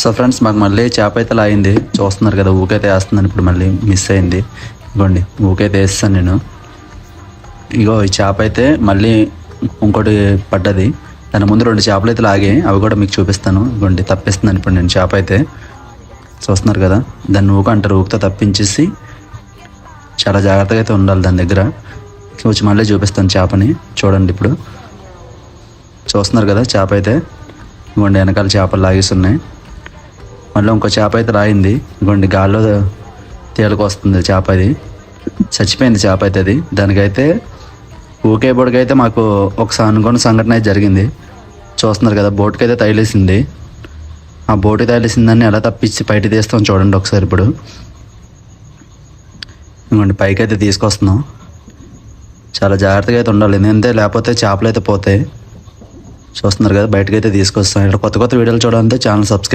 So friends మాకు మళ్ళీ చేప అయితే లాగింది. చూస్తున్నారు కదా ఊకైతే వేస్తున్నాను. ఇప్పుడు మళ్ళీ మిస్ అయింది. ఇవ్వండి ఊకైతే వేస్తాను నేను. ఇగో ఈ చేప అయితే మళ్ళీ ఇంకోటి పడ్డది. దాని ముందు రెండు చేపలు అయితే లాగాయి అవి కూడా మీకు చూపిస్తాను. ఇవ్వండి తప్పిస్తున్నాను ఇప్పుడు నేను చేప అయితే. చూస్తున్నారు కదా దాన్ని ఊక అంటారు. ఊకతో తప్పించేసి చాలా జాగ్రత్తగా అయితే ఉండాలి దాని దగ్గర. వచ్చి మళ్ళీ చూపిస్తాను చేపని. చూడండి ఇప్పుడు. చూస్తున్నారు కదా చేప అయితే. ఇవ్వండి వెనకాల చేపలు లాగేసి ఉన్నాయి. మళ్ళీ ఇంకో చేప అయితే రాయింది. ఇంకోండి గాల్లో తేలికి వస్తుంది చేప అది. చచ్చిపోయింది చేప అయితే అది. దానికైతే ఊకే అయితే మాకు ఒకసారి అనుకున్న సంఘటన అయితే జరిగింది. చూస్తున్నారు కదా బోట్కి అయితే తగిలేసింది. ఆ బోటు తగిలేసిందని ఎలా తప్పించి బయట తీస్తాం చూడండి ఒకసారి ఇప్పుడు. ఇంకోండి పైకి అయితే తీసుకొస్తున్నాం. చాలా జాగ్రత్తగా అయితే ఉండాలి. ఎందుకంటే లేకపోతే చేపలు అయితే పోతాయి. చూస్తున్నారు కదా బయటకైతే అయితే తీసుకొస్తాం ఇక్కడ కొత్త కొత్త వీడియోలు చూడాలంటే ఛానల్ సబ్స్క్రైబ్